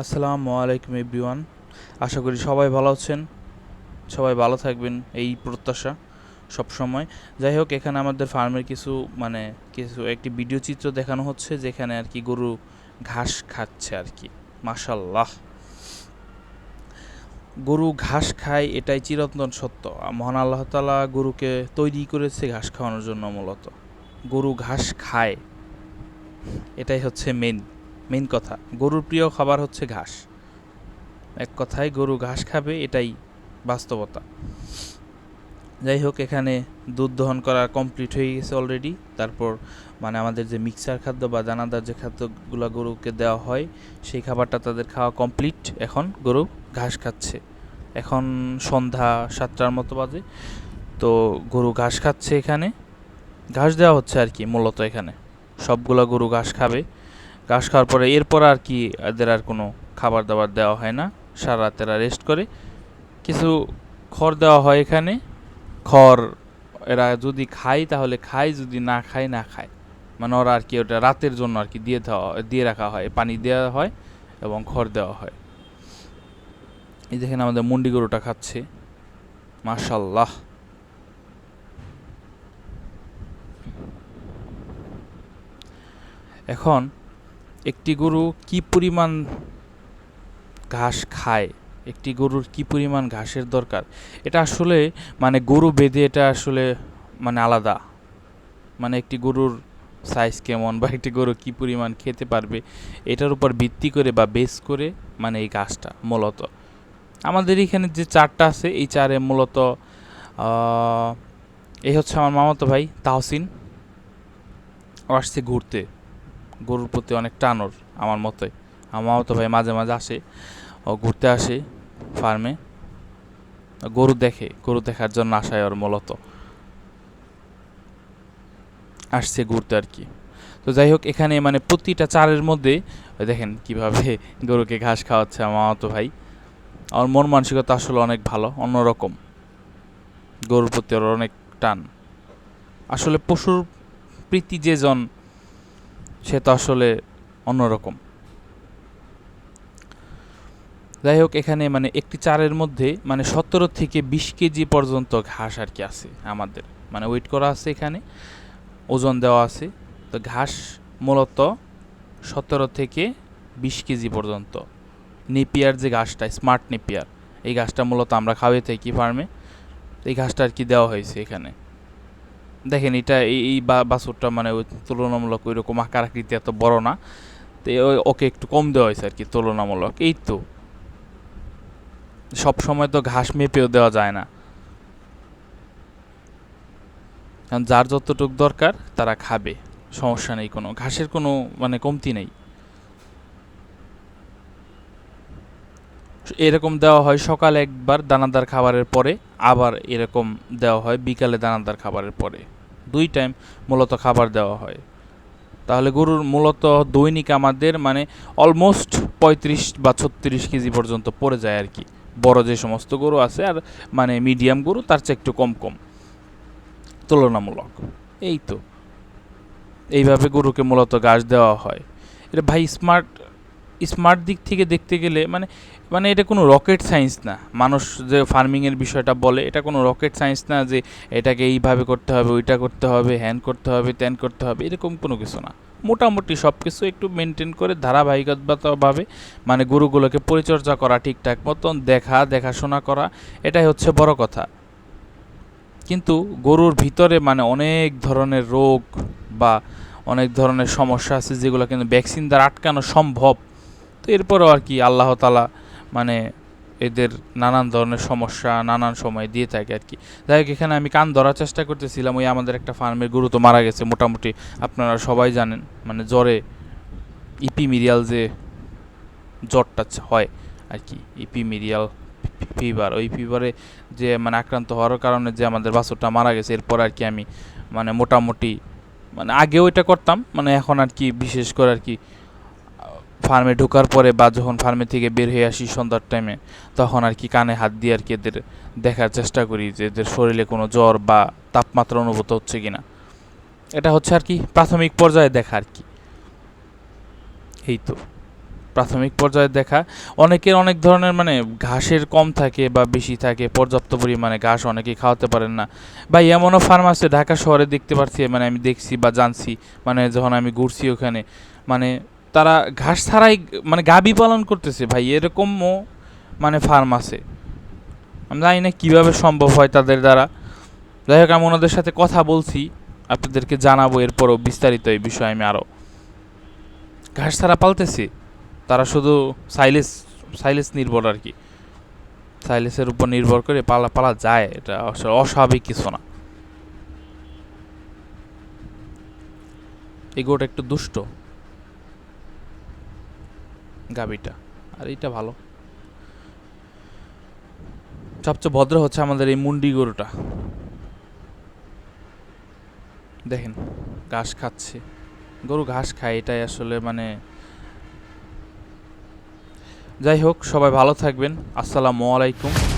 আসসালামু আলাইকুম এভরিওয়ান। আশা করি সবাই ভালো আছেন। সবাই ভালো থাকবেন এই প্রত্যাশা সব সময় যাই হোক, এখানে আমাদের ফার্মের কিছু মানে কিছু একটি ভিডিও চিত্র দেখানো হচ্ছে, যেখানে আর কি গরু ঘাস খাচ্ছে আর কি। মাশাল্লাহ গরু ঘাস খায়, এটাই চিরন্তন সত্য। মহান আল্লাহ তালা গরুকে তৈরি করেছে ঘাস খাওয়ানোর জন্য মূলত। গরু ঘাস খায়। এটাই হচ্ছে মেন মেন কথা, গরুর প্রিয় খাবার হচ্ছে ঘাস। এক কথায় গরু ঘাস খাবে, এটাই বাস্তবতা। যাই হোক, এখানে দুধ দহন করা কমপ্লিট হয়ে গেছে অলরেডি তারপর মানে আমাদের যে মিক্সার খাদ্য বা দানাদার যে খাদ্যগুলো গরুকে দেওয়া হয়, সেই খাবারটা তাদের খাওয়া কমপ্লিট এখন গরু ঘাস খাচ্ছে। এখন সন্ধ্যা সাতটার মতো বাজে। তো গরু ঘাস খাচ্ছে এখানে। ঘাস দেওয়া হচ্ছে আর কি মূলত এখানে। সবগুলো গরু ঘাস খাবে। ঘাস খাওয়ার পরে এরপর আর কি এদের আর কোনো খাবার দাবার দেওয়া হয় না। সারা রাত এরা রেস্ট করে। কিছু খড় দেওয়া হয় এখানে। খড় এরা যদি খায়, তাহলে খায়, যদি না খায় না খায়। মানে ওরা আর কি ওটা রাতের জন্য আর কি দিয়ে দেওয়া দিয়ে রাখা হয়, পানি দেওয়া হয় এবং খড় দেওয়া হয়। এই দেখেন আমাদের মুন্ডি গরুটা খাচ্ছে। মাশাল্লাহ এখন একটি গরু কি পরিমাণ ঘাস খায়? একটি গরুর কি পরিমাণ ঘাসের দরকার? এটা আসলে মানে গরু বেঁধে এটা আসলে মানে আলাদা। মানে একটি গরুর সাইজ কেমন বা একটি গরু কি পরিমাণ খেতে পারবে, এটার উপর ভিত্তি করে বা বেস করে মানে এই ঘাসটা মূলত। আমাদের এখানে যে চারটা আছে, এই চারে মূলত এই হচ্ছে আমার মামাতো ভাই, তাহসিন। ও আসছে ঘুরতে। গরুর প্রতি অনেক টানর আমার মতে আমারও তো ভাই মাঝে মাঝে আসে, ও ঘুরতে আসে ফার্মে গরু দেখে, গরু দেখার জন্য আসায় ওর মূলত। আসছে ঘুরতে আর কি। তো যাই হোক, এখানে মানে প্রতিটা চারের মধ্যে দেখেন কীভাবে গরুকে ঘাস খাওয়াচ্ছে আমার তো ভাই। আমার মন মানসিকতা আসলে অনেক ভালো, অন্যরকম। গরুর প্রতি ওর অনেক টান। আসলে পশুর প্রীতি যে জন সে তো আসলে অন্যরকম। যাই হোক এখানে মানে একটি চারের মধ্যে মানে সতেরো থেকে বিশ কেজি পর্যন্ত ঘাস আর কি আছে আমাদের। মানে ওয়েট করা আছে এখানে, ওজন দেওয়া আছে। তো ঘাস মূলত সতেরো থেকে বিশ কেজি পর্যন্ত। নেপিয়ার যে ঘাসটা, স্মার্ট নেপিয়ার, এই ঘাসটা মূলত আমরা খাওয়াই থাকি ফার্মে এই ঘাসটা আর কি দেওয়া হয়েছে এখানে। দেখেন এটা এই বাছুরটা মানে ওই তুলনামূলক ওই রকম আকার আকৃতি এত বড় না। তো ওকে একটু কম দেওয়া হয়েছে আর কি তুলনামূলক। এই তো। সব সময় তো ঘাস মেপেও দেওয়া যায় না। কারণ যার যতটুক দরকার তারা খাবে। সমস্যা নেই কোনো। ঘাসের কোনো মানে কমতি নেই। এরকম দেওয়া হয় সকালে একবার দানাদার খাবারের পরে, আবার এরকম দেওয়া হয় বিকালে দানাদার খাবারের পরে। দুই টাইম মূলত খাবার দেওয়া হয়। তাহলে গরুর মূলত দৈনিক আমাদের মানে অলমোস্ট পঁয়ত্রিশ বা ছত্রিশ কেজি পর্যন্ত পড়ে যায় আর কি। বড় যে সমস্ত গরু আছে আর মানে মিডিয়াম গরু, তার চেয়ে একটু কম কম। তুলনামূলক। এই তো। এইভাবে গরুকে মূলত ঘাস দেওয়া হয়। এটা ভাই স্মার্ট স্মার্ট দিক থেকে দেখতে গেলে মানে মানে এটা কোনো রকেট সায়েন্স না। মানুষ যে ফার্মিংয়ের বিষয়টা বলে, এটা কোনো রকেট সায়েন্স না যে এটাকে এইভাবে করতে হবে, ওইটা করতে হবে হ্যান করতে হবে ত্যান করতে হবে, এরকম কোনো কিছু না। মোটামুটি সব কিছু একটু মেনটেন করে ধারাবাহিকতাভাবে মানে গরুগুলোকে পরিচর্যা করা ঠিকঠাক মতন, দেখা, দেখাশোনা করা, এটাই হচ্ছে বড় কথা। কিন্তু গরুর ভিতরে মানে অনেক ধরনের রোগ বা অনেক ধরনের সমস্যা আছে যেগুলো কিন্তু ভ্যাকসিন দ্বারা আটকানো সম্ভব তো এরপরও আর কি আল্লাহ তালা মানে এদের নানান ধরনের সমস্যা নানান সময় দিয়ে থাকে আর কি। যাই হোক, এখানে আমি কান ধরার চেষ্টা করতেছিলাম, ওই আমাদের একটা ফার্মের গরু তো মারা গেছে মোটামুটি, আপনারা সবাই জানেন মানে জ্বরে ইপি মিরিয়াল যে জ্বরটা হয় আর কি ইপি মিরিয়াল ফিভার, ওই ফিভারে যে মানে আক্রান্ত হওয়ার কারণে যে আমাদের বাছুরটা মারা গেছে, এরপর আর কি আমি মানে মোটামুটি মানে আগেও এটা করতাম মানে এখন আর কি বিশেষ করে আর কি ফার্মে ঢোকার পরে বা যখন ফার্মে থেকে বের হয়ে আসি সন্ধ্যার টাইমে তখন আর কি কানে হাত দিয়ে আর কি এদের দেখার চেষ্টা করি যে এদের শরীরে কোনো জ্বর বা তাপমাত্রা অনুভূত হচ্ছে কি না এটা হচ্ছে আর কি প্রাথমিক পর্যায়ে দেখা আর কি। এই তো, প্রাথমিক পর্যায়ে দেখা। অনেকের অনেক ধরনের মানে ঘাসের কম থাকে বা বেশি থাকে, পর্যাপ্ত পরিমাণে ঘাস অনেকেই খাওয়াতে পারেন না। বা এমনও ফার্ম আছে ঢাকা শহরে দেখতে পারছি মানে আমি দেখছি বা জানছি মানে যখন আমি ঘুরছি ওখানে মানে তারা ঘাস ছাড়াই মানে গাবি পালন করতেছে ভাই, এরকমও মানে ফার্ম আছে। আমি জানি না কীভাবে সম্ভব হয় তাদের দ্বারা। যাই হোক, আমি ওনাদের সাথে কথা বলছি, আপনাদেরকে জানাব এরপরও বিস্তারিত এই বিষয়ে আমি আরও। ঘাস ছাড়া পালতেছি, তারা শুধু সাইলেস সাইলেস নির্ভর আর কি। সাইলেসের উপর নির্ভর করে পালা পালা যায়, এটা অস্বাভাবিক কিছু না। এই গোটা একটু দুষ্ট। গাবিটা আর এইটা ভালো। সবচেয়ে ভদ্র হচ্ছে আমাদের এই মুন্ডি গরুটা। দেখেন, ঘাস খাচ্ছে। গরু ঘাস খায়, এটাই আসলে মানে যাই হোক, সবাই ভালো থাকবেন। আসসালামু আলাইকুম।